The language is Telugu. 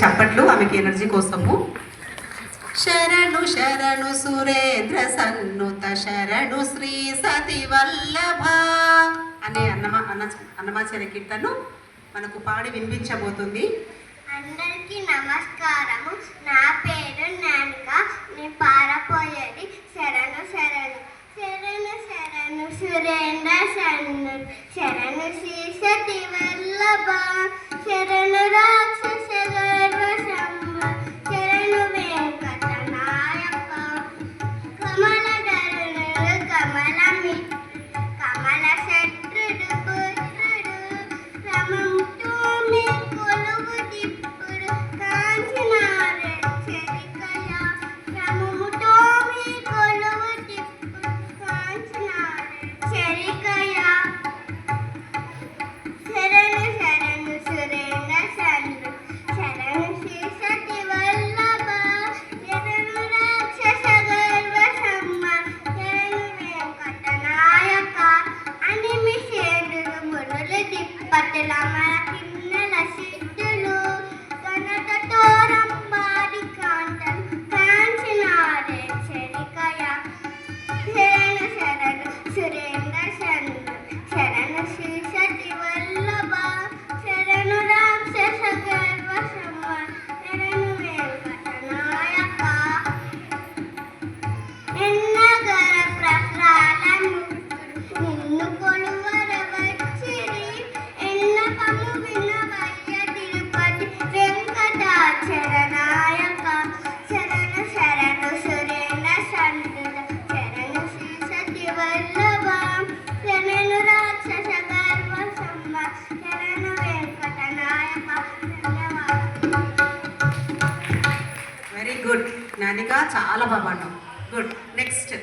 చప్పట్లు ఆమెకి ఎనర్జీ కోసము. శరణు శరణు సురేంద్ర సన్నుత శరణు శ్రీ సతి వల్లభ అనే అన్నమా అన్న అన్నమాచార్య కీర్తను మనకు పాడి వినిపించబోతుంది. అందరికీ నమస్కారము. నా పేరు నానిక. నేను పారపోయేది శరణు శరణు. శరణు శరణు సురేంద్ర శరణు శరణు శ్రీసతి వల్లభ దిప్పట్ల కిన్నెల సిద్ధులు కనకతో రంబాడి కాంతం కాంచినారే చెరికయ శరణ శరణ సురేంద్ర శరణ శరణ వల్లభ రాక్షస గర్వ ఎన్నగర నిన్ను కొలువర వెరీ గుడ్ నానిక చాలా బాగా గుడ్ నెక్స్ట్